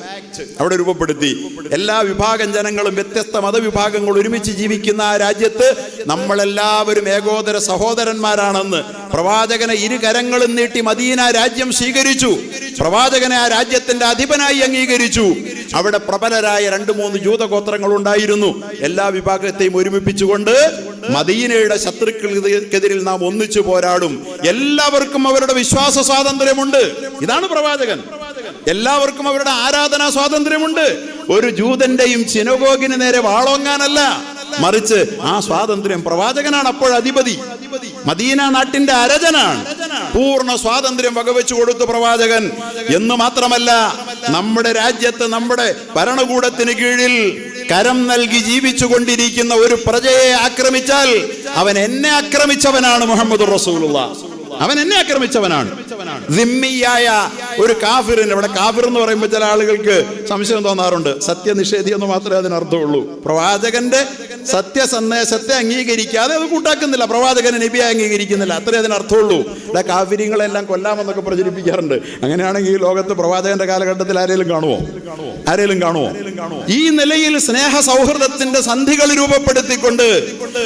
അവിടെ രൂപപ്പെടുത്തി. എല്ലാ വിഭാഗം ജനങ്ങളും വ്യത്യസ്ത മതവിഭാഗങ്ങൾ ഒരുമിച്ച് ജീവിക്കുന്ന ആ രാജ്യത്ത് നമ്മളെല്ലാവരും ഏകോദര സഹോദരന്മാരാണെന്ന് പ്രവാചകനെ ഇരു കരങ്ങളും നീട്ടി മദീന രാജ്യം സ്വീകരിച്ചു. പ്രവാചകനെ ആ രാജ്യത്തിന്റെ അധിപനായി അംഗീകരിച്ചു. അവിടെ പ്രബലരായ രണ്ട് മൂന്ന് ജൂതഗോത്രങ്ങൾ ഉണ്ടായിരുന്നു. എല്ലാ വിഭാഗത്തെയും ഒരുമിപ്പിച്ചുകൊണ്ട് മദീനയുടെ ശത്രുക്കൾക്കെതിരിൽ നാം ഒന്നിച്ചു പോരാടും. എല്ലാവർക്കും അവരുടെ വിശ്വാസ സ്വാതന്ത്ര്യമുണ്ട്. ഇതാണ് പ്രവാചകൻ. എല്ലാവർക്കും അവരുടെ ആരാധനാ സ്വാതന്ത്ര്യമുണ്ട്. ഒരു ജൂതന്റെയും ചിനഗോഗിന് നേരെ വാളോങ്ങാനല്ല. മറിച്ച് ആ സ്വാതന്ത്ര്യം പ്രവാചകനാണ് അപ്പോൾ അധിപതി. മദീന നാട്ടിന്റെ അരജനാണ്. പൂർണ സ്വാതന്ത്ര്യം വകവെച്ചു കൊടുത്തു പ്രവാചകൻ. എന്ന് മാത്രമല്ല നമ്മുടെ രാജ്യത്ത് നമ്മുടെ ഭരണകൂടത്തിന് കീഴിൽ കരം നൽകി ജീവിച്ചു കൊണ്ടിരിക്കുന്ന ഒരു പ്രജയെ ആക്രമിച്ചാൽ അവൻ എന്നെ ആക്രമിച്ചവനാണ് മുഹമ്മദ് റസൂലുള്ള. അവൻ എന്നെ ആക്രമിച്ചവനാണ്. ദിമ്മിയായ ഒരു കാഫിറിന് ഇവിടെ കാഫിർ എന്ന് പറയുമ്പോൾ ചില ആളുകൾക്ക് സംശയം തോന്നാറുണ്ട്. സത്യനിഷേധി എന്ന് മാത്രമേ അതിനർത്ഥമുള്ളൂ. പ്രവാചകന്റെ സത്യസന്ദേശത്തെ അംഗീകരിക്കാതെ അത് കൂട്ടാക്കുന്നില്ല. പ്രവാചകൻ നബിയെ അംഗീകരിക്കുന്നില്ല. അത്രേ അതിനർത്ഥമുള്ളൂ ഇവിടെ കാവ്യങ്ങളെല്ലാം കൊല്ലാമെന്നൊക്കെ പ്രചരിപ്പിക്കാറുണ്ട്. അങ്ങനെയാണെങ്കിൽ ഈ ലോകത്ത് പ്രവാചകന്റെ കാലഘട്ടത്തിൽ ആരെങ്കിലും കാണുമോ ആരെങ്കിലും കാണുമോ ഈ നിലയിൽ സ്നേഹ സൗഹൃദത്തിന്റെ സന്ധികൾ രൂപപ്പെടുത്തിക്കൊണ്ട്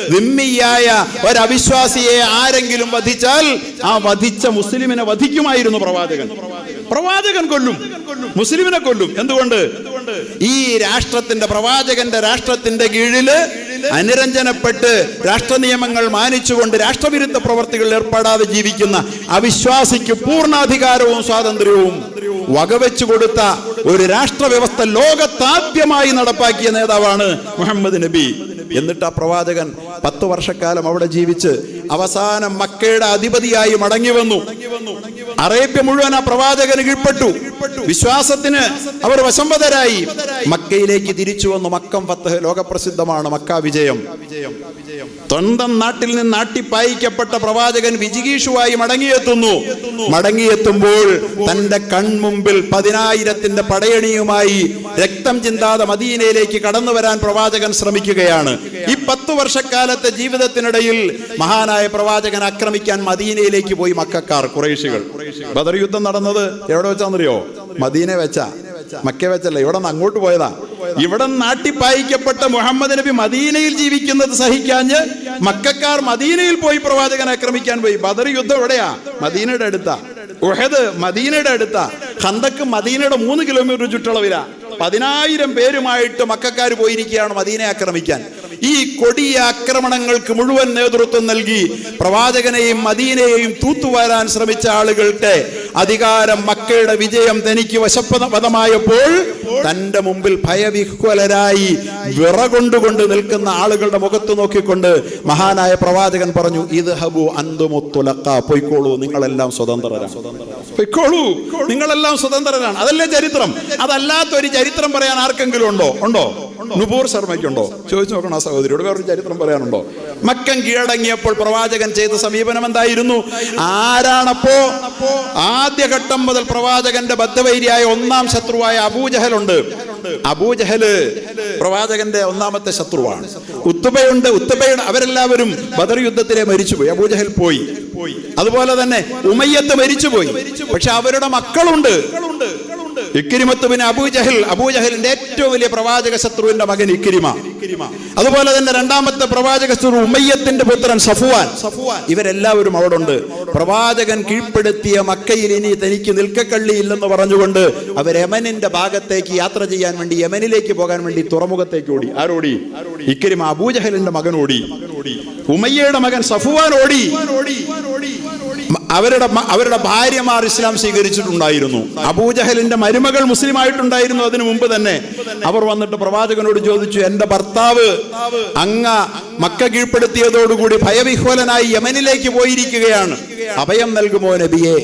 വിമ്മിയായ ഒരവിശ്വാസിയെ ആരെങ്കിലും വധിച്ചാൽ ആ വധിച്ച മുസ്ലിമിനെ വധിക്കുമായിരുന്നു പ്രവാചകൻ. പ്രവാചകൻ കൊല്ലും. മുസ്ലിമിനെ കൊല്ലും. എന്തുകൊണ്ട്? ഈ രാഷ്ട്രത്തിന്റെ പ്രവാചകന്റെ രാഷ്ട്രത്തിന്റെ കീഴിൽ അനുരഞ്ജനപ്പെട്ട് രാഷ്ട്ര നിയമങ്ങൾ മാനിച്ചുകൊണ്ട് രാഷ്ട്രവിരുദ്ധ പ്രവർത്തികളിൽ ഏർപ്പെടാതെ ജീവിക്കുന്ന അവിശ്വാസിക്ക് പൂർണാധികാരവും സ്വാതന്ത്ര്യവും വകവെച്ചു കൊടുത്ത ഒരു രാഷ്ട്ര വ്യവസ്ഥ ലോകത്താദ്യമായി നടപ്പാക്കിയ നേതാവാണ് മുഹമ്മദ് നബി. എന്നിട്ട് ആ പ്രവാചകൻ പത്ത് വർഷക്കാലം അവിടെ ജീവിച്ച് അവസാനം മക്കയുടെ അധിപതിയായി മടങ്ങി വന്നു. അറേബ്യ മുഴുവൻ ആ പ്രവാചകന് കീഴ്പ്പെട്ടു. വിശ്വാസത്തിന് അവർ വശംവതരായി. മക്കയിലേക്ക് തിരിച്ചു വന്നു. മക്കം ഫത്ത് ലോകപ്രസിദ്ധമാണ്. മക്ക വിജയം. സ്വന്തം നാട്ടിൽ നിന്ന് നാട്ടിപ്പായിക്കപ്പെട്ട പ്രവാചകൻ വിജിഗീഷുവായി മടങ്ങിയെത്തുന്നു. മടങ്ങിയെത്തുമ്പോൾ തന്റെ കൺമുമ്പിൽ പതിനായിരത്തിന്റെ പടയണിയുമായി രക്തം ചിന്താതെ മദീനയിലേക്ക് കടന്നു വരാൻ പ്രവാചകൻ ശ്രമിക്കുകയാണ്. ഈ പത്തു വർഷക്കാലത്തെ ജീവിതത്തിനിടയിൽ മഹാനായ പ്രവാചകൻ ആക്രമിക്കാൻ മദീനയിലേക്ക് പോയി മക്കാർ കുറേശികൾ. ബദർ യുദ്ധം നടന്നത് എവിടെ വെച്ചാന്നറിയോ മദീന വെച്ച. മക്ക വെച്ചല്ല ഇവിടെ നിന്ന് അങ്ങോട്ട് പോയതാ. ഇവിടെ നാട്ടിപ്പായിക്കപ്പെട്ട മുഹമ്മദ് നബി മദീനയിൽ ജീവിക്കുന്നത് സഹിക്കാഞ്ഞ് മക്കാർ മദീനയിൽ പോയി പ്രവാചകനെ ആക്രമിക്കാൻ പോയി. ബദർ യുദ്ധം എവിടെയാ? മദീനയുടെ അടുത്താ. ഉഹദ് മദീനയുടെ അടുത്താ. ഖന്തക്ക് മദീനയുടെ മൂന്ന് കിലോമീറ്റർ ചുറ്റളവിലാ. പതിനായിരം പേരുമായിട്ട് മക്കാർ പോയിരിക്കുകയാണ് മദീനെ ആക്രമിക്കാൻ. ഈ കൊടിയ ആക്രമണങ്ങൾക്ക് മുഴുവൻ നേതൃത്വം നൽകി പ്രവാചകനെയും മദീനയെയും തൂത്തുവാരാൻ ശ്രമിച്ച ആളുകളുടെ അധികാരം മക്കയുടെ വിജയം തനിക്ക് വശപ്പതമായപ്പോൾ തന്റെ മുമ്പിൽ ഭയവിഹ്വലരായി വിറകൊണ്ടുകൊണ്ട് നിൽക്കുന്ന ആളുകളുടെ മുഖത്ത് നോക്കിക്കൊണ്ട് മഹാനായ പ്രവാചകൻ പറഞ്ഞു ഇത് ഹബു അന്തുമുത്തുലക്ക പൊയ്ക്കോളൂ നിങ്ങളെല്ലാം സ്വതന്ത്രരാണ്. പൊയ്ക്കോളൂ നിങ്ങളെല്ലാം സ്വതന്ത്രരാണ്. അതല്ലേ ചരിത്രം? അതല്ലാത്ത ഒരു ചരിത്രം പറയാൻ ആർക്കെങ്കിലും ഉണ്ടോ? ഉണ്ടോ? നുപൂർ ശർമ്മയ്ക്കുണ്ടോ? ചോദിച്ചു നോക്കണം ആ സഹോദരിയോട് വേറൊരു ചരിത്രം പറയാനുണ്ടോ? മക്കം കീഴടങ്ങിയപ്പോൾ പ്രവാചകൻ ചെയ്ത സമീപനം എന്തായിരുന്നു? ആരാണപ്പോ? ആദ്യഘട്ടം മുതൽ പ്രവാചകന്റെ ബദ്ധവൈരിയായ ഒന്നാം ശത്രുവായ അബൂജഹലുണ്ട്. അബൂജഹൽ പ്രവാചകന്റെ ഒന്നാമത്തെ ശത്രുവാണ്. ഉത്തുബയുണ്ട് ഉത്തുബയുടെ അവരെല്ലാവരും ബദർ യുദ്ധത്തിലെ മരിച്ചുപോയി. അബൂജഹൽ പോയി. അതുപോലെ തന്നെ ഉമയ്യത്ത് മരിച്ചുപോയി. പക്ഷെ അവരുടെ മക്കളുണ്ട്. ഇക്കിരിമത്ത് പിന്നെ അബൂജഹൽ അബൂജഹലിന്റെ ഏറ്റവും വലിയ പ്രവാചക ശത്രുവിന്റെ മകൻ ഇക്കിരിമ അതുപോലെ തന്നെ രണ്ടാമത്തെ പ്രവാചക ശത്രു ഉമയ്യത്തിന്റെ പുത്രൻ സഫുവാൻ. സഫുവാൻ ഇവരെല്ലാവരും അവിടെ ഉണ്ട് പ്രവാചകൻ കീഴ്പ്പെടുത്തിയ മക്കയിൽ ഇനി തനിക്ക് നിൽക്കക്കള്ളിയില്ലെന്ന് പറഞ്ഞുകൊണ്ട് അവർ യമനിന്റെ ഭാഗത്തേക്ക് യാത്ര ചെയ്യാൻ വേണ്ടി യമനിലേക്ക് പോകാൻ വേണ്ടി തുറമുഖത്തേക്ക് ഓടി. ആരോടി? ഇക്കിരിമ അബൂജഹലിന്റെ മകൻ ഓടി. ഉമയ്യയുടെ മകൻ സഫുവാൻ ഓടി. മ- അവരുടെ അവരുടെ ഭാര്യമാർ ഇസ്ലാം സ്വീകരിച്ചിട്ടുണ്ടായിരുന്നു. അബൂജഹലിന്റെ മരുമകൾ മുസ്ലിം ആയിട്ടുണ്ടായിരുന്നു അതിനു മുമ്പ് തന്നെ. അവർ വന്നിട്ട് പ്രവാചകനോട് ചോദിച്ചു എന്റെ ഭർത്താവ് അങ്ങ മക്ക കീഴ്പ്പെടുത്തിയതോടുകൂടി ഭയവിഹ്വലനായി യമനിലേക്ക് പോയിരിക്കുകയാണ്. അഭയം നൽകുമോ നബിയെ?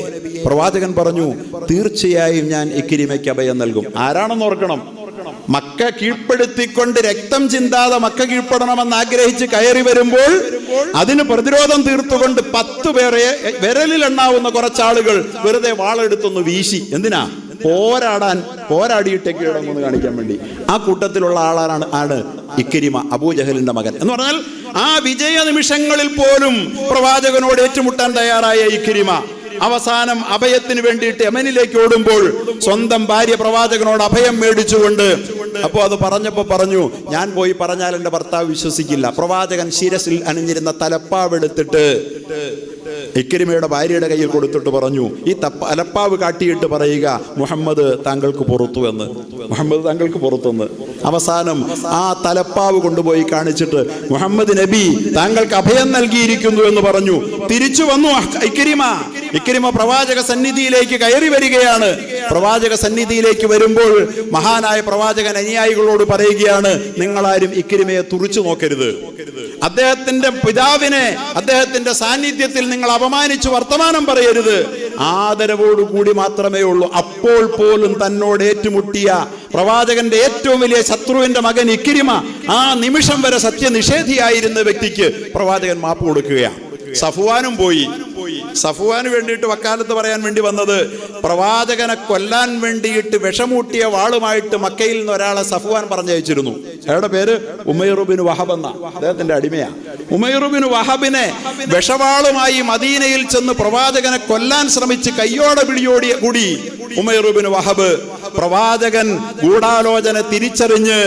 പ്രവാചകൻ പറഞ്ഞു തീർച്ചയായും ഞാൻ ഇക്കിരിമയ്ക്ക് അഭയം നൽകും. ആരാണെന്ന് ഓർക്കണം? മക്ക കീഴ്പ്പെടുത്തിക്കൊണ്ട് രക്തം ചിന്താതെ മക്ക കീഴ്പ്പെടണമെന്ന് ആഗ്രഹിച്ച് കയറി വരുമ്പോൾ അതിന് പ്രതിരോധം തീർത്തുകൊണ്ട് പത്ത് പേരെ വിരലിൽ എണ്ണാവുന്ന കുറച്ചാളുകൾ വെറുതെ വാളെടുത്തൊന്ന് വീശി. എന്തിനാ? പോരാടാൻ പോരാടിയിട്ടേക്ക് കീഴടങ്ങുമെന്ന് കാണിക്കാൻ വേണ്ടി. ആ കൂട്ടത്തിലുള്ള ആളാണ് ആണ് ഇക്കരിമ അബൂജഹലിന്റെ മകൻ. എന്ന് പറഞ്ഞാൽ ആ വിജയ നിമിഷങ്ങളിൽ പോലും പ്രവാചകനോട് ഏറ്റുമുട്ടാൻ തയ്യാറായ ഇക്കരിമ. അവസാനം അഭയത്തിന് വേണ്ടിയിട്ട് യമനിലേക്ക് ഓടുമ്പോൾ സ്വന്തം ഭാര്യ പ്രവാചകനോട് അഭയം മേടിച്ചുകൊണ്ട് അപ്പോൾ അത് പറഞ്ഞപ്പോൾ പറഞ്ഞു ഞാൻ പോയി പറഞ്ഞാൽ എന്റെ ഭർത്താവ് വിശ്വസിക്കില്ല. പ്രവാചകൻ ശിരസിൽ അണിഞ്ഞിരുന്ന തലപ്പാവെടുത്തിട്ട് ഇക്കരിമയുടെ ഭാര്യയുടെ കയ്യിൽ കൊടുത്തിട്ട് പറഞ്ഞു ഈ തപ്പ അലപ്പാവ് കാട്ടിയിട്ട് പറയുക മുഹമ്മദ് താങ്കൾക്ക് പുറത്തു എന്ന്. മുഹമ്മദ് താങ്കൾക്ക് പുറത്തുനിന്ന് അവസാനം ആ തലപ്പാവ് കൊണ്ടുപോയി കാണിച്ചിട്ട് മുഹമ്മദ് നബി താങ്കൾക്ക് അഭയം നൽകിയിരിക്കുന്നു എന്ന് പറഞ്ഞു. തിരിച്ചു വന്നു ഇക്കരിമ ഇക്കരിമ പ്രവാചക സന്നിധിയിലേക്ക് കയറി വരികയാണ്. പ്രവാചക സന്നിധിയിലേക്ക് വരുമ്പോൾ മഹാനായ പ്രവാചകൻ അനുയായികളോട് പറയുകയാണ് നിങ്ങളാരും ഇക്കരിമയെ തുറിച്ചു നോക്കരുത്. അദ്ദേഹത്തിന്റെ പിതാവിനെ അദ്ദേഹത്തിന്റെ സാന്നിധ്യത്തിൽ നിങ്ങൾ അപമാനിച്ച് വർത്തമാനം പറയരുത്. ആദരവോടുകൂടി മാത്രമേ ഉള്ളൂ. അപ്പോൾ പോലും തന്നോട് ഏറ്റുമുട്ടിയ പ്രവാചകന്റെ ഏറ്റവും വലിയ ശത്രുവിന്റെ മകൻ ഇക്കിരിമ ആ നിമിഷം വരെ സത്യനിഷേധിയായിരുന്ന വ്യക്തിക്ക് പ്രവാചകൻ മാപ്പ് കൊടുക്കുകയാണ്. സഫുവാനും പോയി. സഫുവാന് വേണ്ടിയിട്ട് വക്കാലത്ത് പറയാൻ വേണ്ടി വന്നത് പ്രവാചകനെ കൊല്ലാൻ വേണ്ടിയിട്ട് വിഷമൂട്ടിയ വാളുമായിട്ട് മക്കയിൽ നിന്ന് ഒരാളെ സഫുവാൻ പറഞ്ഞയച്ചിരുന്നു. അയാളുടെ പേര്? ഉമൈറുബിൻ വഹബ് എന്ന. അദ്ദേഹത്തിന്റെ അടിമയാണ് ഉമൈറുബിൻ വഹബിനെ വിഷവാളുമായി മദീനയിൽ ചെന്ന് പ്രവാചകനെ കൊല്ലാൻ ശ്രമിച്ച് കയ്യോടെ പിടിയോടിയ കൂടി ഉമൈറുബിൻ വഹബ് പ്രവാചകൻ ഗൂഢാലോചന തിരിച്ചറിഞ്ഞ്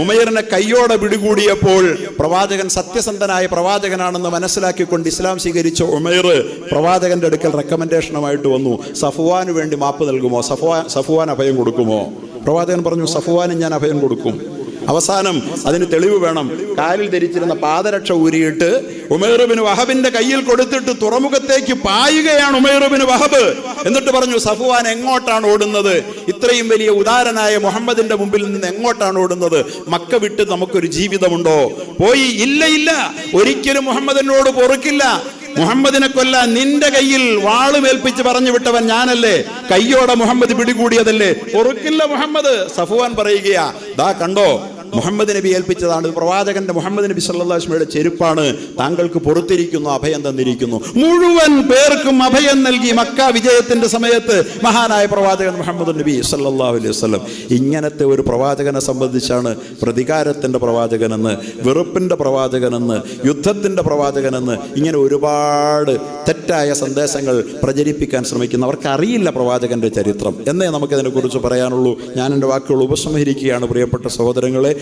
ഉമൈറിനെ കയ്യോടെ പിടികൂടിയപ്പോൾ പ്രവാചകൻ സത്യസന്ധനായ പ്രവാചകനാണെന്ന് മനസ്സിലാക്കിക്കൊണ്ട് ഇസ്ലാം സ്വീകരിച്ച ഉമൈർ പ്രവാചകന്റെ അടുക്കൽ റെക്കമെൻഡേഷനുമായിട്ട് വന്നു. സഫുവാന് വേണ്ടി മാപ്പ് നൽകുമോ? സഫുവാൻ സഫുവാൻ അഭയം കൊടുക്കുമോ? പ്രവാചകൻ പറഞ്ഞു സഫുവാനും ഞാൻ അഭയം കൊടുക്കും. അവസാനം അതിന് തെളിവ് വേണം. കാലിൽ ധരിച്ചിരുന്ന പാദരക്ഷ ഊരിയിട്ട് ഉമേറുബിന് വഹബിന്റെ കയ്യിൽ കൊടുത്തിട്ട് തുറമുഖത്തേക്ക് പായുകയാണ് ഉമേറുബിന് വഹബ്. എന്നിട്ട് പറഞ്ഞു സഫുവാൻ എങ്ങോട്ടാണ് ഓടുന്നത്? ഇത്രയും വലിയ ഉദാരനായ മുഹമ്മദിന്റെ മുമ്പിൽ നിന്ന് എങ്ങോട്ടാണ് ഓടുന്നത്? മക്ക വിട്ട് നമുക്കൊരു ജീവിതമുണ്ടോ? പോയി ഇല്ല ഇല്ല. ഒരിക്കലും മുഹമ്മദിനോട് പൊറുക്കില്ല. മുഹമ്മദിനെ കൊല്ലാൻ നിന്റെ കയ്യിൽ വാളുമേൽപ്പിച്ച് പറഞ്ഞു വിട്ടവൻ ഞാനല്ലേ? കയ്യോടെ മുഹമ്മദ് പിടികൂടിയതല്ലേ? പൊറുക്കില്ല മുഹമ്മദ്. സഫുവാൻ പറയുകയാ ദാ കണ്ടോ മുഹമ്മദ് നബി ഏൽപ്പിച്ചതാണ്. പ്രവാചകന്റെ മുഹമ്മദ് നബി സല്ലാസ്മയുടെ ചെരുപ്പാണ് താങ്കൾക്ക് പൊറത്തിരിക്കുന്നു അഭയം തന്നിരിക്കുന്നു. മുഴുവൻ പേർക്കും അഭയം നൽകി മക്ക വിജയത്തിന്റെ സമയത്ത് മഹാനായ പ്രവാചകൻ മുഹമ്മദ് നബി സല്ലല്ലാഹു അലൈഹി വസല്ലം ഇങ്ങനത്തെ ഒരു പ്രവാചകനെ സംബന്ധിച്ചാണ് പ്രതികാരത്തിന്റെ പ്രവാചകനെന്ന് വെറുപ്പിന്റെ പ്രവാചകനെന്ന് യുദ്ധത്തിന്റെ പ്രവാചകനെന്ന് ഇങ്ങനെ ഒരുപാട് തെറ്റായ സന്ദേശങ്ങൾ പ്രചരിപ്പിക്കാൻ ശ്രമിക്കുന്നവർക്ക് അറിയില്ല പ്രവാചകന്റെ ചരിത്രം. എന്നേ നമുക്കതിനെക്കുറിച്ച് പറയാനുള്ളൂ. ഞാൻ എന്റെ വാക്കുകൾ ഉപസംഹരിക്കുകയാണ് പ്രിയപ്പെട്ട സഹോദരങ്ങളെ.